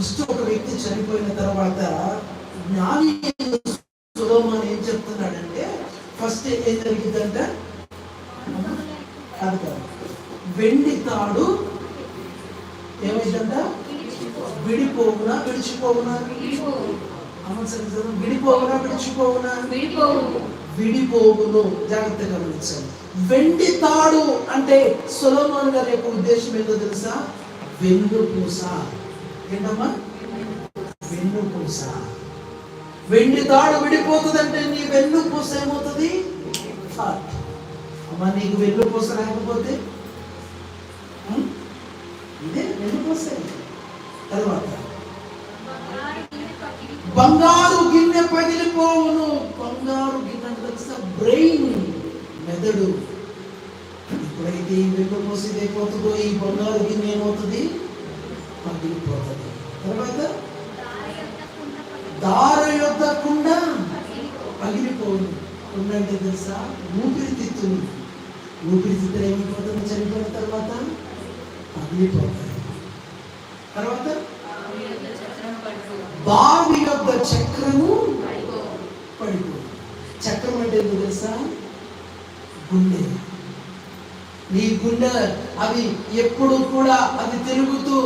First ఒక వ్యక్తి చనిపోయిన తర్వాత జ్ఞాని సులోమాన్ ఏం చెప్తున్నాడంటే ఫస్ట్ ఏం జరిగిందంట? కాదు కాదు. వెండి తాడు ఏమైందంట? విడిపోవునా విడిచిపోవునా? అమ్మ విడిపోవునా విడిచిపోవునా? విడిపోవును. జాగ్రత్తగా గమనించండి. వెండి తాడు అంటే సులభంగా గారి యొక్క ఉద్దేశం ఏంటో తెలుసా? వెన్నుపూస. ఏంటమ్మా? వెన్నుపూస వెండి తాడు విడిపోతుందంటే నీ వెన్నుపూస ఏమవుతుంది? హార్ట్ అమ్మా నీకు వెన్ను పూస రాకపోతే? ఇదే వెన్నుపూస తర్వాత. బంగారు గిన్నె పగిలిపోవును. బంగారు గిన్నె అంటే తెలుసా? బ్రెయిన్ మెదడు. ఎప్పుడైతే ఈ వెన్నుపూస ఇదైపోతుందో ఈ బంగారు గిన్నె ఏమవుతుంది పగిలిపోతుంది తర్వాత దార యొక్క కుండ పగిలిపోను కుండ తెలుసా ఊపిరితిత్తులు ఊపిరితిత్తులు ఏమైపోతుంది? చనిపోయిన తర్వాత పగిలిపోతాయి. తర్వాత బావి యొక్క చక్రము పడిపో చక్రం అంటే ఏంటో తెలుసా? గుండె. నీ గుండె అది ఎప్పుడు కూడా అది తిరుగుతూ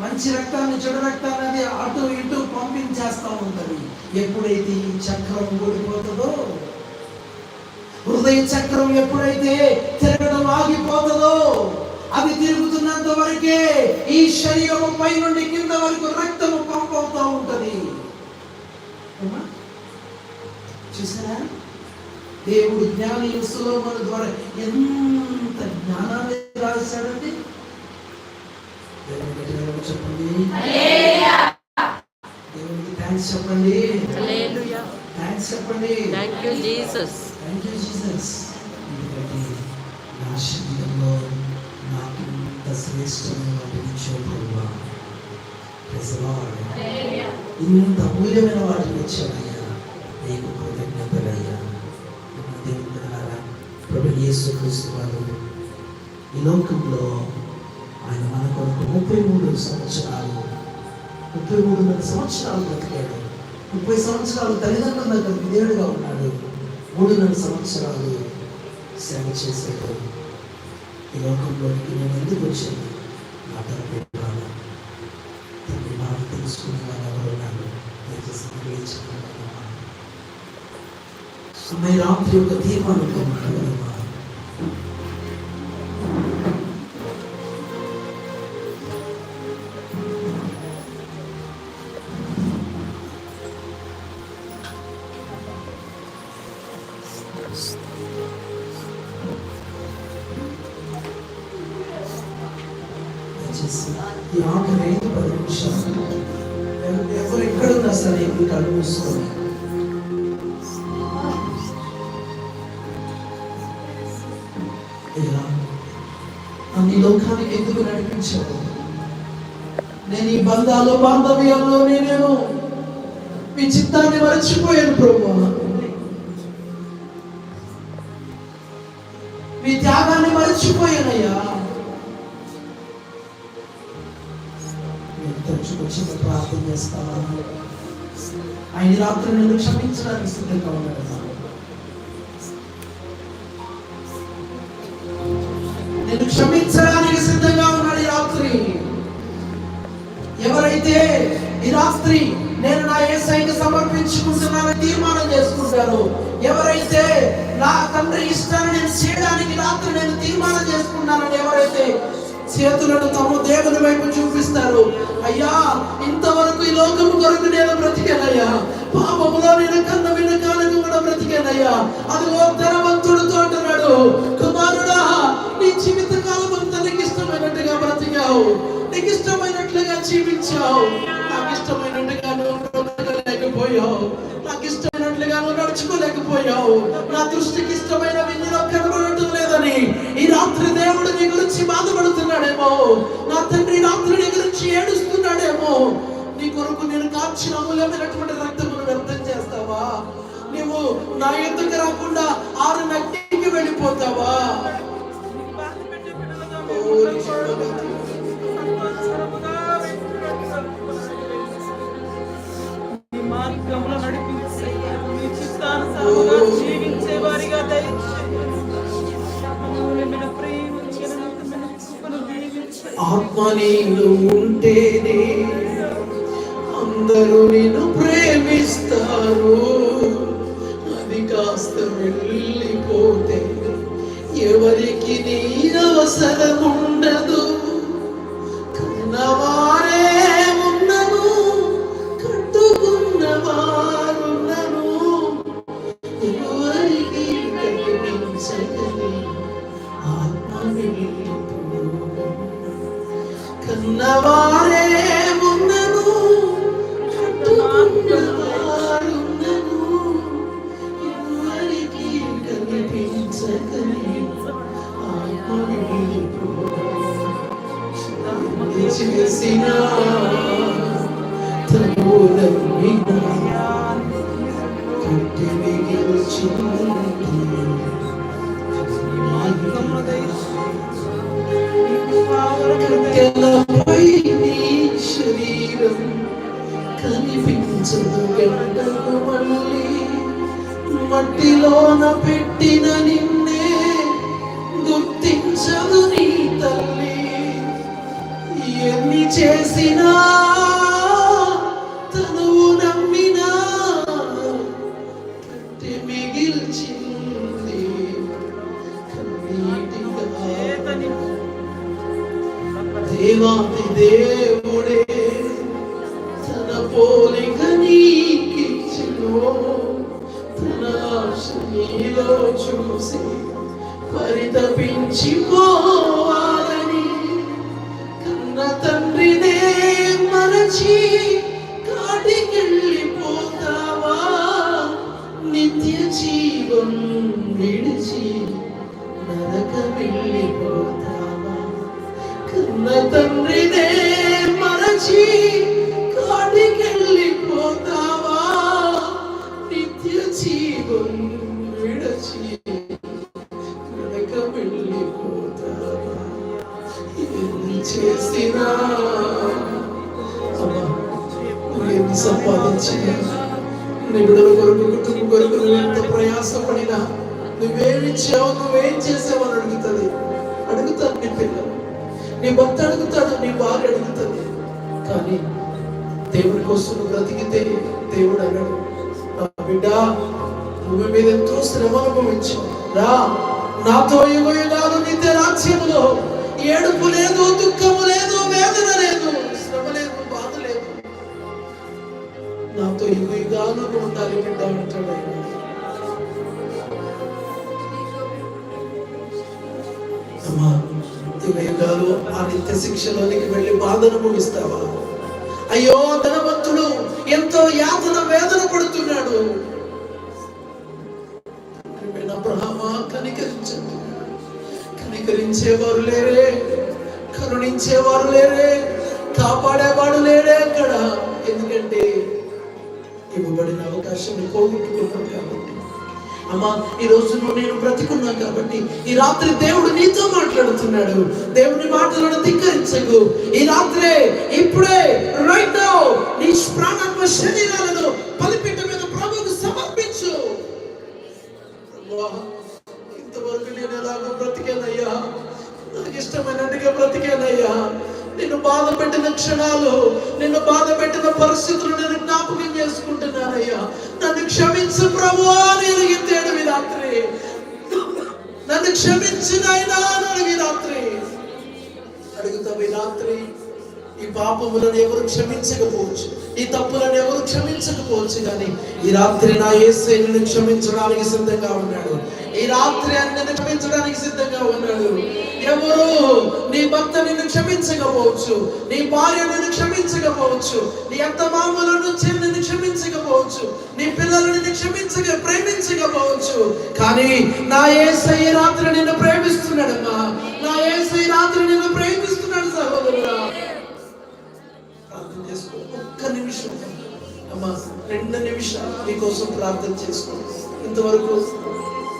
మంచి రక్తాన్ని చెడు రక్తాన్ని అది అటు ఇటు పంపించేస్తా ఉంటది. ఎప్పుడైతే ఈ చక్రం ఓడిపోతుందో హృదయ చక్రం ఎప్పుడైతే తిరగడం ఆగిపోతుందో అది తిరుగుతున్నంత వరకే ఈ శరీరం పై నుండి కింద వరకు రక్తము పంప్ అవుతూ ఉంటది చూసారా? దేవుడు జ్ఞాని సులోమన ద్వారా ఎంత జ్ఞానాన్ని దేవునికి చెప్పండి దేవునికి థ్యాంక్స్ చెప్పండి థ్యాంక్స్ చెప్పండి thank you Jesus thank you Jesus ఎందుకంటే నా శరీరంలో నాకు ఇంత శ్రేష్టమైన. ఇంత అమూల్యమైన వాటిని నీకు కృతజ్ఞతలయ్యా ప్రభు యేసు క్రీస్తు వారు ఈ లోకంలో ఆయన మన కొరకు ముప్పై మూడు సంవత్సరాలు ముప్పై మూడున్నర సంవత్సరాలు బ్రతికాడు. ముప్పై సంవత్సరాలు తల్లిదండ్రుల దగ్గర విధేయుడుగా ఉన్నాడు. మూడున్నర సంవత్సరాలు సేవ చేశాడు. ఈ లోకంలోనికి నేను ఎందుకు వచ్చాను? నా తరపు ఇవ్వాలి తండ్రి మాట తెలుసుకునే వాళ్ళు ఎవరు ఉన్నారు దయచేసి సమయ రాత్రి యొక్క తీర్మానంతో మాట్లాడమ్మా దయచేసి ఈ ఆఖరి ఐదు పది నిమిషాలు. ఎవ- ఎవరు ఎక్కడున్నా సరే మీకు అనుభవిస్తుంది. మూసుకొని ఈ లోకానికి ఎందుకు నడిపించావు? నేను ఈ బంధాలు బాంధవ్యంలో నేను మీ చిత్తాన్ని మరచిపోయాను ప్రభు చేస్తావా? ఆయన రాత్రి నన్ను క్షమించడానికి సిద్ధంగా ఉన్నాడు నేను క్షమించడానికి సిద్ధంగా ఉన్నాడు ఈ రాత్రి. ఎవరైతే ఈ రాత్రి నేను నా ఏసైకి సమర్పించుకుంటున్నానని తీర్మానం చేసుకుంటారు ఎవరైతే నా తండ్రి ఇష్టాన్ని నేను చేయడానికి రాత్రి నేను తీర్మానం చేసుకున్నానని ఎవరైతే చేతులను తమ దేవుని వైపు చూపిస్తారు. అయ్యా ఇంతవరకు ఈ లోకము కొరకు నేను బ్రతికానయ్యా. పాపములో నేను కన్న వినకాలకు కూడా బ్రతికానయ్యా. అది ఓ ధనవంతుడితో అంటున్నాడు కుమారుడా నీ జీవిత కాలం అంతా నీకు ఇష్టమైనట్టుగా బ్రతికావు. నీకు ఇష్టమైనట్లుగా జీవించావు. నాకు ఇష్టమైనట్టుగా నువ్వు నాకు ఇష్టమైనట్లుగా నడుచుకోలేకపోయావు. నా దృష్టికి ఇష్టమైనవి నీలో కనబడటం లేదని ఈ రాత్రి దేవుడు ఏడుస్తున్నాడేమో నా తండ్రి రాత్రుడి గురించి ఏడుస్తున్నాడేమో? నీ కొరకు నేను కాచిన అమూల్యమైనటువంటి రక్తమును వ్యర్థం చేస్తావా? నువ్వు నా ఎత్తుకు రాకుండా ఆరు నటికి వెళ్ళిపోతావా? మార్గంలో నడిపించే జీవించే వారిగా దయచేసి ఆత్మ నీలో ఉంటేనే అందరూ నిన్ను ప్రేమిస్తారు. అది కాస్త వెళ్ళిపోతే ఎవరికి నీ అవసరం ఉండదు. కన్నవారే ఉన్నను కట్టుకున్నవారున్నను ఎవరికి కనిపించగలి చేసిన తను నమ్మిన కట్టి మార్గంలో మట్టిలోన పెట్టిన నిన్నే గుర్తించదు నీ తల్లి. ఎన్ని చేసినా తనువు నమ్మినా మిగిల్చింది. దేవాది దేవుడే నీలో చూసి పరితపించిపోవాలని కన్న తండ్రినే మరచి కాటికెళ్ళిపోతావా? నిత్య జీవం విడిచి నరక వెళ్ళిపోతావా కన్న తండ్రినే మరచి సంపాదించినా నీ బిడ్డల కొరకు కుటుంబం కొరకు నువ్వు ఎంత ప్రయాసపడినా నువ్వేమిచ్చావు నువ్వేం చేసావు అని అడుగుతుంది అడుగుతాను. నీ పిల్లలు నీ భర్త అడుగుతాడు నీ భార్య అడుగుతుంది కానీ దేవుడి కోసం బ్రతికితే దేవుడు అన్నాడు. నా బిడ్డ భూమి మీద ఎంతో శ్రమ అనుభవించావు రా నాతో యుగయుగాలు నిత్య రాజ్యములో ఏడుపు లేదు దుఃఖము లేదు వేదన లేదు. నాతో యుగ యుగాలు ఉండాలి బిడ్డ అంటాడు ఆయన. యుగాలు ఆ నిత్య శిక్షలోనికి వెళ్ళి బాధను ముగిస్తావా? అయ్యో ధనవంతుడు ఎంతో యాతన వేదన పడుతున్నాడు. కనికరించండి. కనికరించేవారు లేరే కరుణించేవారు లేరే కాపాడేవాడు లేడే అక్కడ. ఎందుకంటే ఇవ్వబడిన అవకాశం పోగొట్టుకున్నాం కాబట్టి. అమ్మా ఈ రోజు నువ్వు నేను బ్రతికున్నాను కాబట్టి ఈ రాత్రి దేవుడు నీతో మాట్లాడుతున్నాడు. దేవుని మాటలను ధిక్కరించకు. ఈ రాత్రే ఇప్పుడే రైట్ నౌ నీ ప్రాణాత్మ శరీరాలను బలిపీఠ మీద ప్రభువుకు సమర్పించు. ఇంతవరకు నేను ఎలాగో బ్రతికానయ్యా? నాకు ఇష్టమైనట్టుగా బ్రతికానయ్యా? నిన్ను బాధ పెట్టిన క్షణాలు నిన్ను బాధ పెట్టిన పరిస్థితులు నేను జ్ఞాపకం చేసుకుంటున్నానయ్యా. నన్ను క్షమించు ప్రభు అని అడిగితేడు రాత్రి. నన్ను క్షమించిన ఆయన అడిగి రాత్రి. అడుగుతావు ఈ రాత్రి ఈ పాపములను ఎవరు క్షమించకపోవచ్చు ఈ తప్పులను ఎవరు క్షమించకపోవచ్చు కానీ ఈ రాత్రి నా యేసే నిన్ను క్షమించడానికి సిద్ధంగా ఉన్నాడు. ఈ రాత్రి అందరిని క్షమించడానికి సిద్ధంగా ఉన్నాడు. ఎవరు నీ భర్త నిన్ను క్షమించకపోవచ్చు. నీ భార్య నిన్ను క్షమించకపోవచ్చు. నీ అత్త మామల నుంచి నిన్ను క్షమించకపోవచ్చు. నీ పిల్లలు నిన్ను క్షమించక ప్రేమించకపోవచ్చు. కానీ నా ఏసై ఈ రాత్రి నిన్ను ప్రేమిస్తున్నాడమ్మా. నా ఏసై రాత్రి నిన్ను ప్రేమిస్తున్నాడు సహోదరుడా. ప్రార్థన చేసుకో. ఒక్క నిమిషం. అమ్మా రెండు నిమిషాలు నీకోసం ప్రార్థన చేసుకో. ఇంతవరకు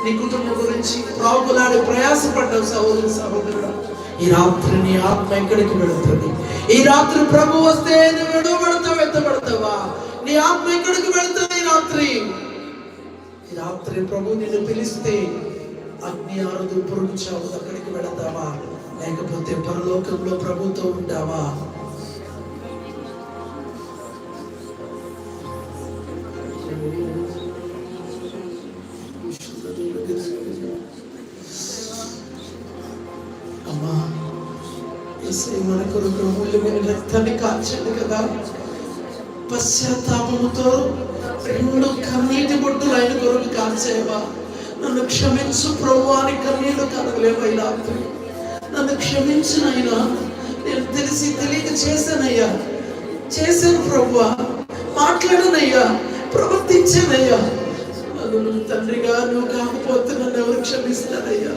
నీ కుటుంబం గురించి ప్రాగులాడి ప్రయాసపడ్డావు సహోదరు సహోదరుడు. ఈ రాత్రి నీ ఆత్మ ఎక్కడికి వెళుతుంది? ఈ రాత్రి ప్రభు వస్తే నువ్వు విడవబడతావు ఎత్తబడతావా? నీ ఆత్మ ఎక్కడికి వెళుతుంది ఈ రాత్రి? ఈ రాత్రి ప్రభు నిన్ను పిలిస్తే అగ్ని ఆరదు పురుగుచావు అక్కడికి వెళతావా? లేకపోతే పరలోకంలో ప్రభుతో ఉంటావా? అమ్మా మూల్యమైన కాల్చండి కదా. పశ్చాత్తాపముతో రెండు కన్నీటి బొట్టులు ఆయన కొరకు కాల్చేవా నన్ను క్షమించు ప్రభు అని కన్నీళ్ళు కలగలేవా నన్ను క్షమించినైనా నేను తెలిసి తెలియక చేశానయ్యా. చేశాను ప్రభు. మాట్లాడనయ్యా. ప్రవర్తించానయ్యా. నన్ను తండ్రిగా నువ్వు కాకపోతే నన్ను ఎవరు క్షమిస్తానయ్యా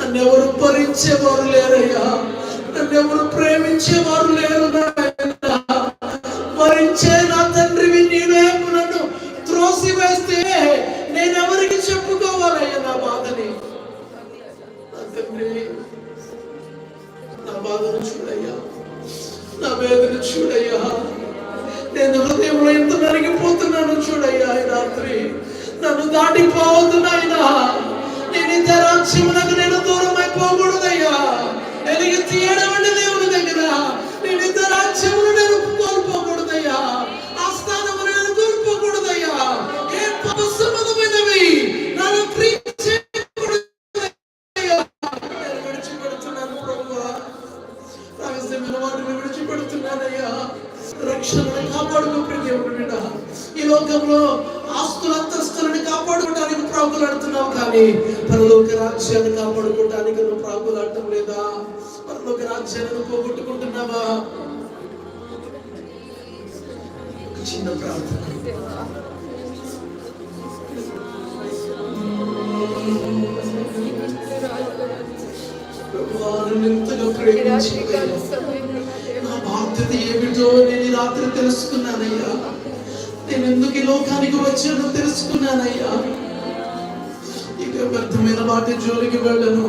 నన్ను ఎవరు భరించేవారు లేరయ్యా? నన్ను ఎవరు ప్రేమించేవారు లేరు మరించే నా తండ్రివి నీవే నన్ను త్రోసి వేస్తే నేను ఎవరికి చెప్పుకోవాలయ్యా నా బాధని? నా తండ్రి నా బాధను చూడయ్యా. నా వేదను చూడయ్యా. నేను హృదయంలో ఎంత నరిగిపోతున్నాను చూడయ్యా ఈ రాత్రి. నన్ను దాటిపోతున్నాయినా నేను ఇతర రాజ్యమునకు నేను దూరం అయిపోకూడదు నా బాధ్యత ఏమిటో నేను ఈ రాత్రి తెలుసుకున్నానయ్యా నేను ఎందుకు ఈ లోకానికి వచ్చానో తెలుసుకున్నానయ్యా. ఇక వ్యర్థమైన వాటి జోలికి వెళ్ళను.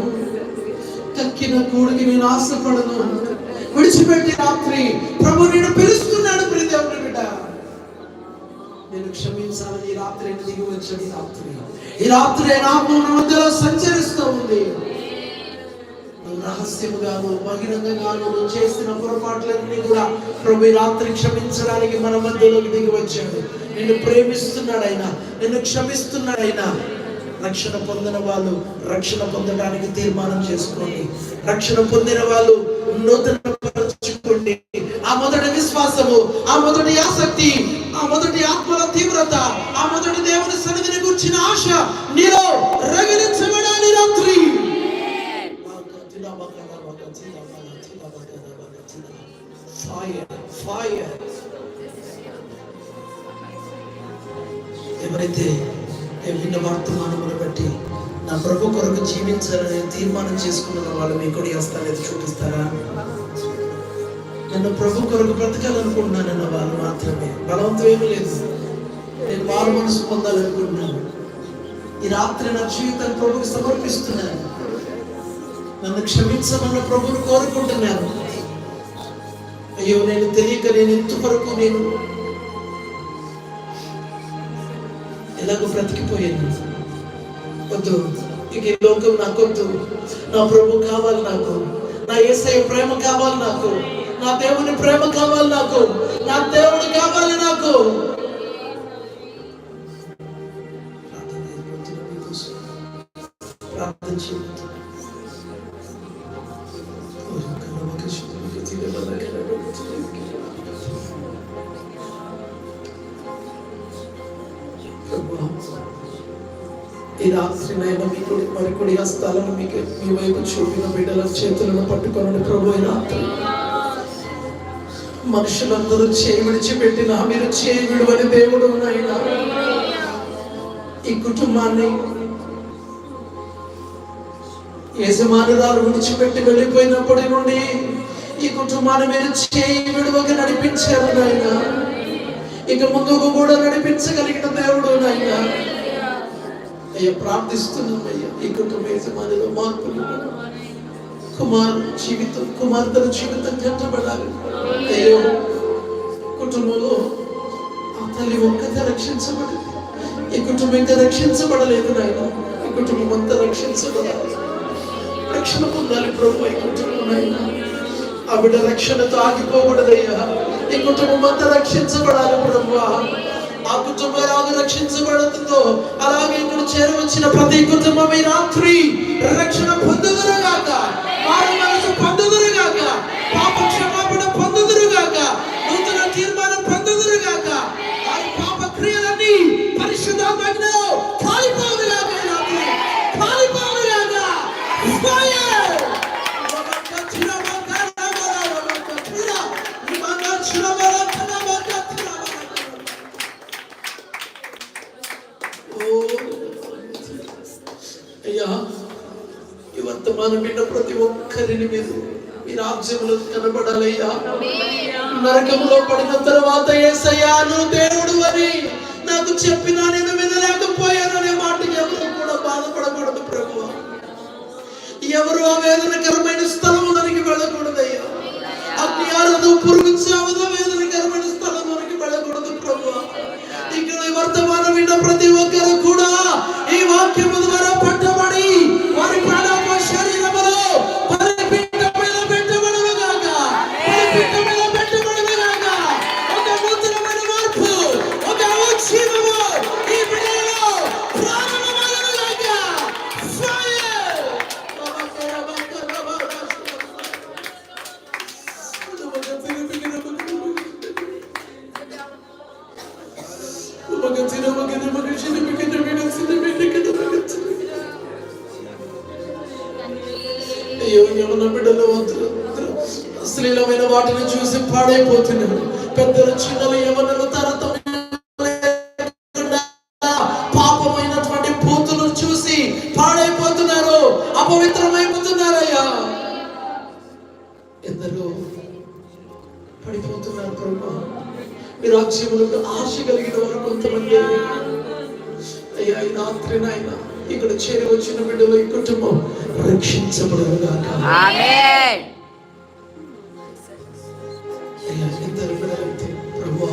తక్కిన కూడికి నేను ఆశపడను. విడిచిపెట్టి రాత్రి ప్రభు నేను పిలుస్తున్నాడు ప్రియదేవుని బిడ్డ. నేను క్షమించాలని ఈ రాత్రి దిగి వచ్చాను ఈ రాత్రి. ఈ రాత్రి నా మధ్యలో సంచరిస్తూ ఉంది. రహస్యముగాను బహిరంగంగాను చేసిన పొరపాట్లన్నీ కూడా ప్రభు రాత్రి క్షమించడానికి మన మధ్యలోకి దిగి వచ్చాడు. నిన్ను ప్రేమిస్తున్నాడు ఆయన. నిన్ను క్షమిస్తున్నాడు ఆయన. రక్షణ పొందిన వాళ్ళు రక్షణ పొందడానికి తీర్మానం చేసుకోండి. రక్షణ పొందిన వాళ్ళు నూతన పరచుకోండి ఆ మొదటి విశ్వాసము ఆ మొదటి ఆసక్తి ఆ మొదటి ఆత్మల తీవ్రత ఆ మొదటి దేవుని సన్నిధిని గుర్చిన ఆశ నీలో రగిలించబడాలి రాత్రి. Fire, fire. ఎవరైతే నేను విన్న వర్తమానమును బట్టి నా ప్రభు కొరకు జీవించాలని తీర్మానం చేసుకున్న వాళ్ళు మీ కొడి హస్తాలు చూపిస్తారా? నన్ను ప్రభు కొరకు బ్రతకాలనుకుంటున్నానన్న వాళ్ళు మాత్రమే. బలవంతం ఏమీ లేదు. నేను వారు మనసు పొందాలనుకుంటున్నాను. ఈ రాత్రి నా జీవితాన్ని ప్రభుకి సమర్పిస్తున్నాను. నన్ను క్షమించమన్న ప్రభుని కోరుకుంటున్నాను. అయ్యో నేను తెలియక నేను ఇంతవరకు నేను ఎలాగో బ్రతికిపోయాను. వద్దు ఇక ఈ లోకం నాకొద్దు నా ప్రభు కావాలి నాకు. నా ఏసఐ ప్రేమ కావాలి నాకు. నా దేవుని ప్రేమ కావాలి నాకు. నా దేవుడు కావాలి నాకు. ప్రార్థన చేయండి ఈ రాత్రి నాయన మీ కుడి మరి కుడి హస్తాలను మీకు మీ వైపు చూపిన బిడ్డల చేతులను పట్టుకొని ప్రభు రాత్రి మనుషులందరూ చేయి విడిచిపెట్టిన మీరు చేయి విడువని దేవుడు నాయన. ఈ కుటుంబాన్ని యజమానురాలు విడిచిపెట్టి వెళ్ళిపోయినప్పటి నుండి ఈ కుటుంబాన్ని మీరు చేయి విడువకి నడిపించారు నాయన. ఇక ముందుకు కూడా నడిపించగలిగిన దేవుడు నాయన. అయ్యా ప్రార్థిస్తున్నాం అయ్యా. ఈ కుటుంబ యజమానిలో మార్పులు. కుమార్ జీవితం కుమార్తెల జీవితం కట్టబడాలి. అయ్యో కుటుంబంలో ఆ తల్లి ఒక్కతే రక్షించబడింది ఈ కుటుంబం ఇంకా రక్షించబడలేదు నాయన. ఈ కుటుంబం అంతా రక్షించబడాలి. రక్షణ పొందాలి ప్రభు ఈ కుటుంబం నాయన. ఆవిడ రక్షణతో ఆగిపోకూడదయ్యా. ఈ కుటుంబం అంతా రక్షించబడాలి ప్రభు. ఆ కుటుంబం ఎలాగో రక్షించబడుతుందో అలాగే ఇక్కడ చేరవచ్చిన ప్రతి కుటుంబం ఈ రాత్రి రక్షణ పొందుదురుగాక. వారి మనసు పొందుదురుగాక. పాప క్షమాపణ పొందుదురుగాక. నూతన తీర్మానం పొందుదురుగాక. వారి పాప క్రియలన్నీ పరిశుద్ధాత్మలో అయ్యా ఈ వర్తమానం విన్న ప్రతి ఒక్కరిని మీరు మీ రాజ్యంలో కనబడాలయ్యా. నరకంలో పడిన తర్వాత ఏసయ్యా నువ్వు దేవుడు అని నాకు చెప్పినా నేను వినలేకపోయాననే మాట ఎవరు కూడా బాధపడకూడదు ప్రభు ఎవరు ఆ వేదనకరమైన స్థలంలోనికి వెళ్ళకూడదయ్యా. అగ్ని ఆరదు పురుగు చావదు వేదనకరమైన స్థలంలోనికి వెళ్ళకూడదు ప్రభు ఇక్కడ వర్తమానం విన్న ప్రతి ఒక్కరు ప్రభు. మీ రాజ్యములకు ఆశ కలిగిన వారు కొంతమంది. అయ్యా ఈ రాత్రి నాయన ఇక్కడ చేరి వచ్చిన బిడ్డలు ఈ కుటుంబం రక్షించబడుగాక ఆమేన్. అయ్యా ఇద్దరు బిడ్డలైతే ప్రభు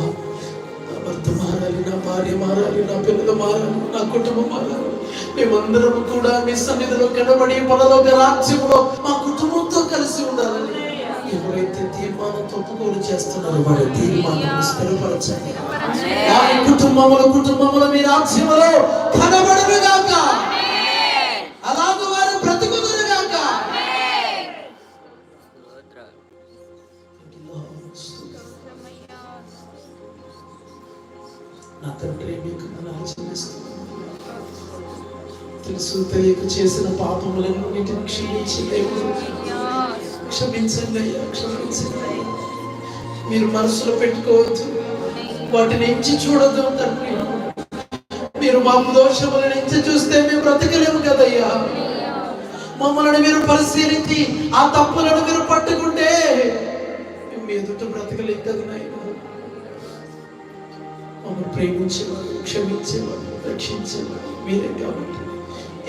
భర్త మారాలి నా భార్య మారాలి నా పిల్లలు మారాలి నా కుటుంబం మారాలి. మేమందరం కూడా మీ సన్నిధిలో కనబడి పరలోక రాజ్యంలో మా కుటుంబంతో కలిసి ఉండాలని ఎవరైతే తీర్మానం తప్పుకోలు చేస్తున్నారో వారి తీర్మానం స్థిరపరచండి. వారి కుటుంబముల కుటుంబముల మీ రాజ్యములో కనబడుగాక అలాగే వారు బ్రతుకుదురుగాక నా తండ్రి మీకు మన ఆచరిస్తున్నాను తెలుసు తెలియక చేసిన పాపములన్నిటిని క్షమించి దేవుడు క్షమించండి అయ్యా క్షమించండి మీరు మనసులో పెట్టుకోవద్దు. వాటిని ఎంచి చూడద్దు తండ్రి. మీరు మా దోషములను ఎంచి చూస్తే మేము బ్రతకలేము కదయ్యా. మమ్మల్ని మీరు పరిశీలించి ఆ తప్పులను మీరు పట్టుకుంటే మేము ఎదుట బ్రతకలేం కదా నాయన. మమ్మల్ని ప్రేమించేవాడు క్షమించేవాడు రక్షించేవాడు మీరే కాబట్టి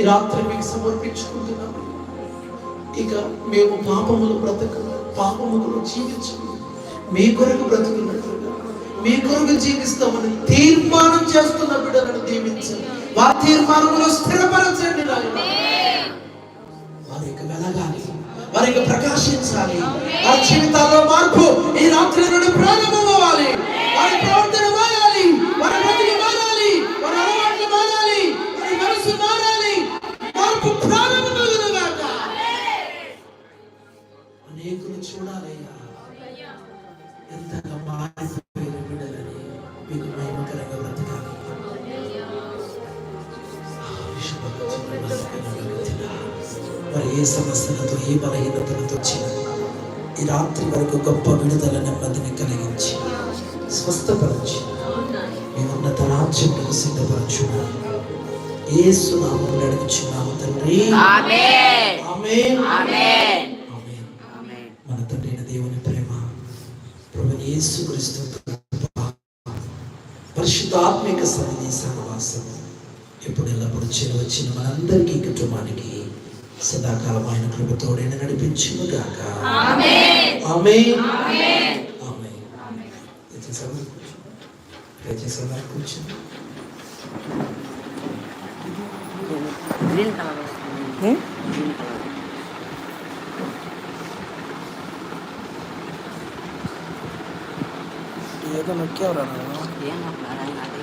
ఈ రాత్రి మీకు సమర్పించుకుంటున్నాము ఇక మేము పాపములు బ్రతక పాపములు జీవించము. మీ కొరకు బ్రతుకున్నట్లుగా మీ కొరకు జీవిస్తామని తీర్మానం చేస్తున్న బిడ్డలను దీవించండి. వారి తీర్మానంలో స్థిరపరచండి వారి యొక్క వెలగాలి వారి యొక్క ప్రకాశించాలి. వారి జీవితాల్లో మార్పు ఈ రాత్రి నుండి ప్రారంభమవ్వాలి. వారి ప్రవర్తన ఈ రాత్రి వరకు గొప్ప విడుదల నెమ్మదిని కలిగించి స్వస్థపరచి మీ ఉన్నత రాజ్యంలో సిద్ధపరచున్నాను ఏ సునామం అడుగుచున్నాము తండ్రి. మన తండ్రి దేవుని ప్రేమ ప్రభు యేసు క్రీస్తు పరిశుద్ధాత్మిక సన్నిధి సహవాసం ఎప్పుడు ఎల్లప్పుడు వచ్చిన మనందరికీ కుటుంబానికి సదాకాలం ఆయన కృపతోడైన నడిపించును గాక ఆమేన్ ఆమేన్ ఇది చదువు. దయచేసి అందరూ కూర్చోండి గ్రీన్ కలర్? గ్రీన్ కలర్ ఏదో నొక్కేవరా? ఏం మాట్లాడాలి